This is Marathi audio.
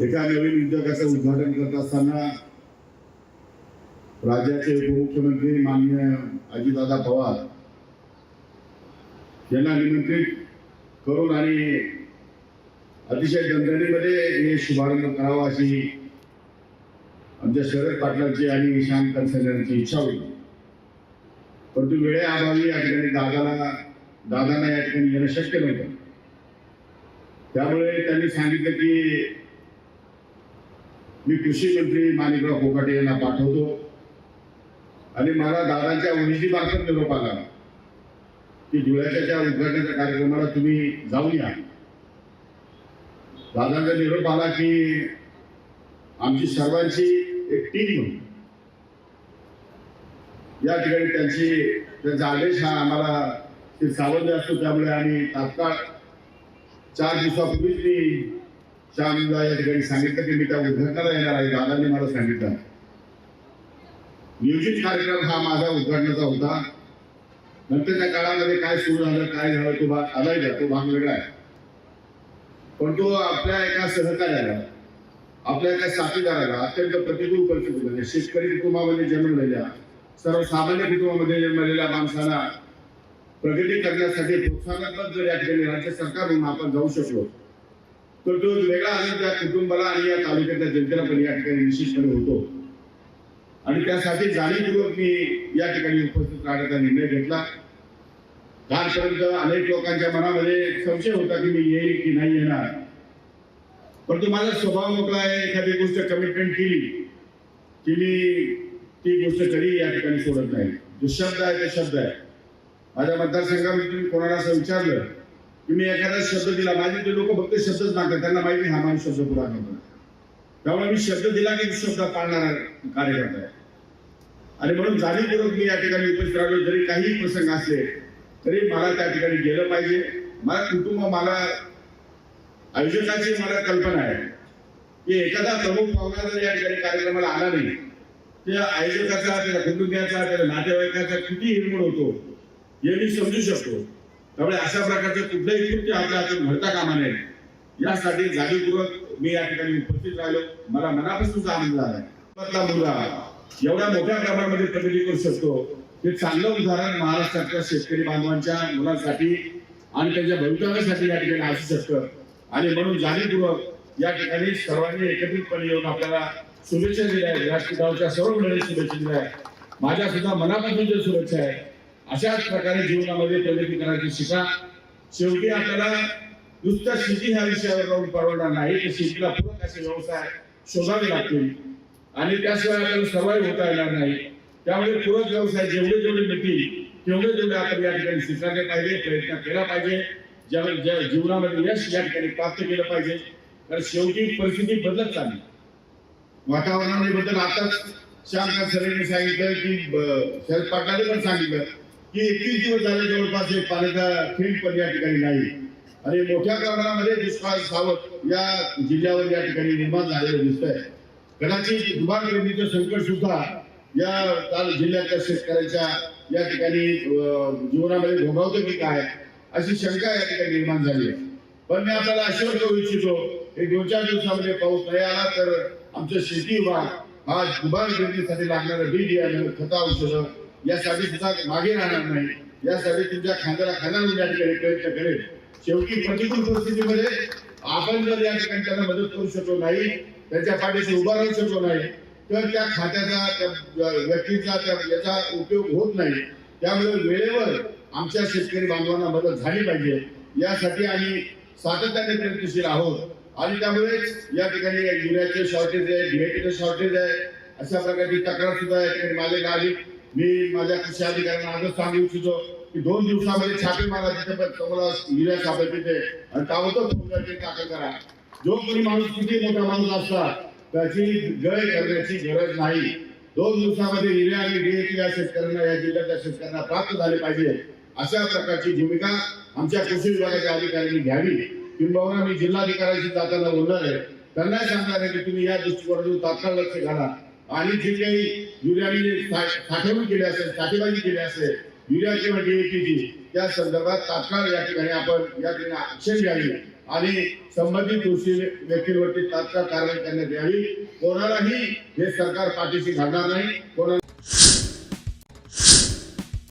एका नवीन उद्योगाचं उद्घाटन करत असताना राज्याचे उपमुख्यमंत्री माननीय अजितदादा पवार यांना निमंत्रित करून आणि अतिशय दणदणीमध्ये हे शुभारंभ करावा अशी आमच्या शरद पाटलांची आणि ईशान कनसर यांची इच्छा होती. परंतु वेळेअभावी या ठिकाणी दादाला दादांना या ठिकाणी येणं शक्य नव्हतं. त्यामुळे त्यांनी सांगितलं की मी कृषी मंत्री माणिकराव कोकाटे यांना पाठवतो. आणि मला दादांच्या वहिनीमार्फत निरोप आला. की धुळ्याच्या उद्घाटनाच्या कार्यक्रमाला तुम्ही जाऊन या. दादांचा निरोप आला की आमची सर्वांची एक टीम या ठिकाणी त्यांची त्यांचा आदेश हा आम्हाला ते सावध असतो त्यामुळे आम्ही तात्काळ चार दिवसापूर्वीच मी श्यामला या ठिकाणी सांगितलं की मी त्या उद्घाटनाला येणार आहे दादांनी मला सांगितलं. नियोजित कार्यक्रम हा माझा उद्घाटनाचा होता. नंतरच्या काळामध्ये काय सुरू झालं काय झालं तो भाग आलाय का तो भाग वेगळा आहे. पण तो आपल्या एका सहकार्याला आपल्या एका साथीदाराला अत्यंत प्रतिकूल परिस्थितीमध्ये म्हणजे शेतकरी कुटुंबामध्ये जन्मलेल्या सर्वसामान्य कुटुंबामध्ये जन्मलेल्या माणसाला प्रगती करण्यासाठी प्रोत्साहनात्मक जर या ठिकाणी राज्य म्हणून आपण जाऊ शकलो तर तो वेगळा आणि त्या कुटुंबाला आणि या तालुक्यातल्या जनतेला पण या ठिकाणी विशेषपणे होतो. आणि त्यासाठी जाणीवपूर्वक मी या ठिकाणी उपस्थित राहण्याचा निर्णय घेतला. कालपर्यंत अनेक लोकांच्या मनामध्ये संशय होता की मी येईल की नाही येणार. परंतु माझा स्वभाव मोकळा आहे एखादी गोष्ट कमिटमेंट केली की मी ती गोष्ट कधी या ठिकाणी सोडत नाही. जो शब्द आहे ते शब्द आहे. माझ्या मतदारसंघामध्ये तुम्ही कोणाला असं विचारलं की मी एखादा शब्द दिला माझे ते लोक फक्त शब्दच मागतात त्यांना माहिती हा माणूस शब्द पुरा करतो त्यामुळे मी शब्द दिला की शब्द पाळणारा कार्यकर्ता आहे. आणि म्हणून जाणीवपूर्वक मी या ठिकाणी उपस्थित राहिलो जरी काही प्रसंग असले तरी मला त्या ठिकाणी गेलं पाहिजे. मला कुटुंब मला आयोजकाची मला कल्पना आहे की एखादा प्रमुख पाहुणा जर या ठिकाणी कार्यक्रमाला आला नाही त्या आयोजकाचा त्याच्या कुटुंबियाचा त्याच्या नातेवाईकाचा किती हिरमोड होतो हे मी समजू शकतो. त्यामुळे अशा प्रकारचे कुठलेही कृत्य आपल्या हातून घडता कामा नये. यासाठी जाणीवपूर्वक मी या ठिकाणी उपस्थित राहिलो. मला मनापासूनचा आनंद झाला. मुलगा एवढ्या मोठ्या प्रमाणामध्ये प्रगती करू शकतो. हे चांगलं उदाहरण महाराष्ट्रातल्या शेतकरी बांधवांच्या मुलांसाठी आणि त्यांच्या भवितव्यासाठी या ठिकाणी असू शकतं. आणि म्हणून जाणीवपूर्वक या ठिकाणी सर्वांनी एकत्रितपणे येऊन आपल्याला शुभेच्छा दिल्या आहेत. व्यासपीठावरच्या सर्व मुलांनी शुभेच्छा दिल्या आहेत. माझ्या सुद्धा मनापासून जे शुभेच्छा आहे अशाच प्रकारे जीवनामध्ये प्रगती करायची शिका. शेवटी आपल्याला नुसत्या शेती ह्या विषयावर राहून परवडणार नाही. तर शेतीला पूरक असे व्यवसाय शोधावे लागतील. आणि त्याशिवाय आपल्याला सर्वाईव्ह होता येणार नाही. त्यामुळे पूरक व्यवसाय जेवढे जेवढे मिळतील तेवढे जेवढे आपण या ठिकाणी स्वीकारले पाहिजे प्रयत्न केला पाहिजे. ज्या ज्या जीवनामध्ये यश या ठिकाणी प्राप्त केलं पाहिजे. तर शेवटी परिस्थिती बदलत चालली. वातावरणाबद्दल आताच श्यामकांत सरेंनी सांगितलं की शरद पाटलांनी पण सांगितलं की एकवीस दिवस झाले जवळपास एक पाण्याचा फील्ड पण या ठिकाणी नाही. आणि मोठ्या प्रमाणामध्ये दुष्काळ सावध या जिल्ह्यावर या ठिकाणी निर्माण झालेलं दिसतंय. कदाचित दुबार गर्दीचं संकट सुद्धा या काल जिल्ह्यातल्या शेतकऱ्यांच्या या ठिकाणी जीवनामध्ये भोगावतं की काय अशी शंका या ठिकाणी निर्माण झाली आहे. पण मी आपल्याला आश्वासन करू इच्छितो एक दोन चार दिवसामध्ये पाऊस नाही आला तर आमचं शेती विभाग हा दुबार गर्दीसाठी लागणारं बी बियाणं खता औषधं यासाठी सुद्धा मागे राहणार नाही. यासाठी तुमच्या खांद्याला खांदा लावून या ठिकाणी प्रयत्न करेल. शेवटी प्रतिकूल परिस्थितीमध्ये आपण जर या ठिकाणी त्यांना मदत करू शकलो नाही त्यांच्या पाठीशी उभा राहू शकलो नाही तर त्या खात्याचा त्या व्यक्तीचा त्या याचा उपयोग होत नाही. त्यामुळे वेळेवर आमच्या शेतकरी बांधवांना मदत झाली पाहिजे. यासाठी आम्ही सातत्याने प्रयत्नशील आहोत. आणि त्यामुळे या ठिकाणी युरियाचे शॉर्टेज आहे डीएटीचं शॉर्टेज आहे अशा प्रकारची तक्रार सुद्धा या ठिकाणी माझ्याकडे आली. मी माझ्या कृषी अधिकाऱ्यांना आजच सांगू इच्छितो की दोन दिवसामध्ये छापे मारा तिथे पण तुम्हाला युरिया छापे तिथे आणि ताबडतोब दाखल करा. जो कोणी माणूस किती मोठा माणूस असला त्याची गय करण्याची गरज नाही. दोन दिवसामध्ये युरिया आणि डीएटी या शेतकऱ्यांना या जिल्ह्यातल्या शेतकऱ्यांना प्राप्त झाले पाहिजे. अशा प्रकारची भूमिका आमच्या कृषी विभागाच्या अधिकाऱ्यांनी घ्यावी. किंबहुना मी जिल्हाधिकाऱ्यांशी जाताना बोलणार आहे. त्यांना सांगणार आहे की तुम्ही या दृष्टिकोनातून तात्काळ लक्ष घाला. आणि जे काही युरियाने सा- साठवणूक केली असेल साठेबाजी केली असेल युरिया किंवा डीएटीची त्या संदर्भात तात्काळ या ठिकाणी आपण या ठिकाणी आक्षेप घ्यावी आणि संबंधित दोषी व्यक्तींवरती तात्काळ कारवाई करण्यात यावी. कोणालाही हे सरकार पाठीशी घालणार नाही कोणाला